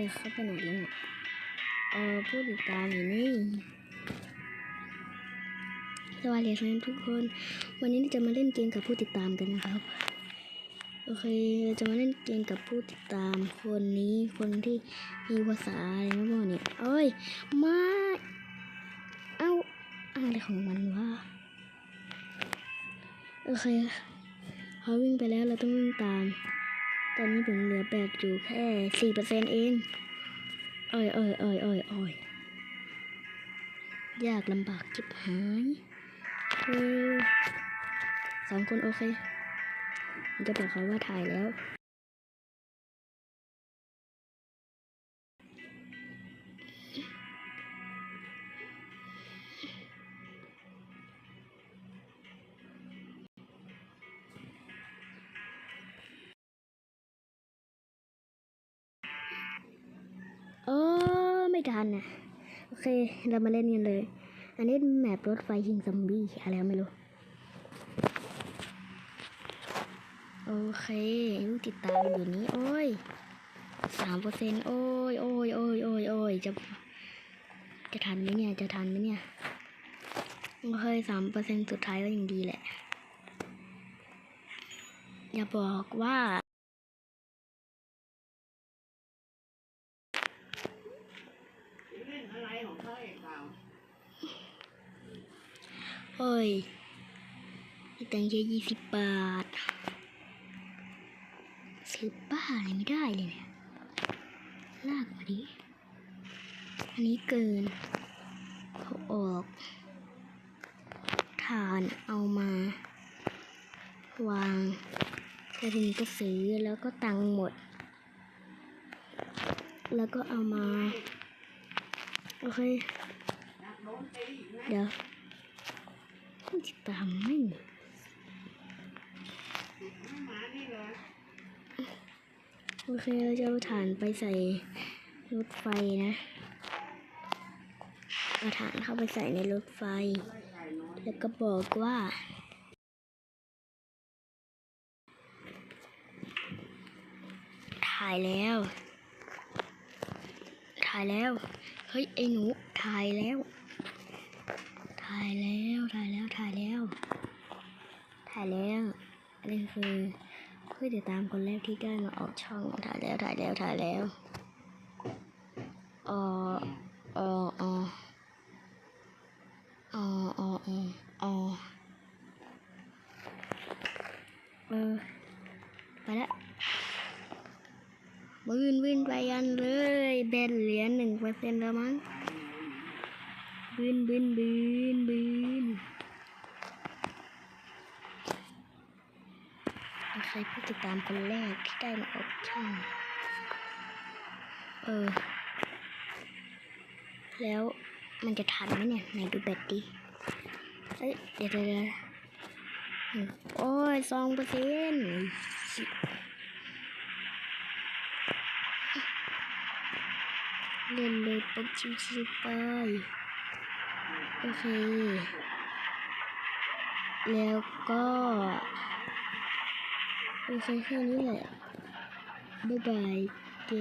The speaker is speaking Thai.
ยเข้าไปไหนแล้วเนี่ยเออผู้ติดตามอยู่นี่สวัสดีครับทุกคน วันนี้จะมาเล่นเกมกับผู้ติดตามกันนะครับ โอเคจะมาเล่นเกมกับผู้ติดตามคนนี้คนที่มีภาษาอะไรไม่บอกเนี่ยเอ้ยมาเอ้าอะไรของมันวะโอเคเขาวิ่งไปแล้วเราต้องวิ่งตาม ตอนนี้ผมเหลือแปดอยู่แค่สี่เปอร์เซ็นเองเอ้ยเอ้ยเอ้ยเอ้ยเอ้ยยากลำบากจิบหายสองคนโอเคมันจะบอกเขาว่าถ่ายแล้ว ทันนะโอเค เรามาเล่นกันเลย อันนี้แมปรถไฟยิงซอมบี้อะไรไม่รู้ โอเคลูติดตามอยู่นี้ โอ้ยสามเปอร์เซ็นโอ้ยโอ้ยโอ้ยโอ้ยโอ้ยจะจะทันไหมเนี่ย จะทันไหมเนี่ย โอเคสามเปอร์เซ็นสุดท้ายก็ยังดีแหละ อย่าบอกว่า เฮ้ยมีตังค์แค่ยี่สิบบาท ซื้อบ้าอะไรไม่ได้เลยเนี่ย ลากมาดิ อันนี้เกิน เขาออกฐานเอามา วางแล้วทีนี้ก็ซื้อแล้วก็ตังค์หมด แล้วก็เอามา โอเค เดี๋ยวติดตามไม่มีโอเคเราจะเอาฐานไปใส่รถไฟนะเอาฐานเข้าไปใส่ในรถไฟ แล้วก็บอกว่าถ่ายแล้ว ถ่ายแล้ว เฮ้ยไอ้หนูถ่ายแล้ว ถ่ายแล้วถ่ายแล้วถ่ายแล้ว ถ่ายแล้วอันนี้คือเพื่อติดตามคนแรกที่ได้มาออกช่องถ่ายแล้วถ่ายแล้วถ่ายแล้วอ๋ออ๋ออ๋ออ๋ออ๋ออ๋ออ๋อเออไปละ บืนบืนไปกันเลยแบนเหรีย เซ็นแล้วมั้งบืนบืนบืนบืนใครผู้ติดตามคนแรกที่ได้มาออกช่องเออ แล้วมันจะทันไหมเนี่ยไหนดูแบตดิเอ้ยเดี๋ยวเดี๋ยวเดี๋ยวโอ้ยสองเปอร์เซ็นต์ เล่นเลยปุ๊บชิวๆไปโอเค แล้วก็โอเคแค่นี้แหละบ๊ายบายเจ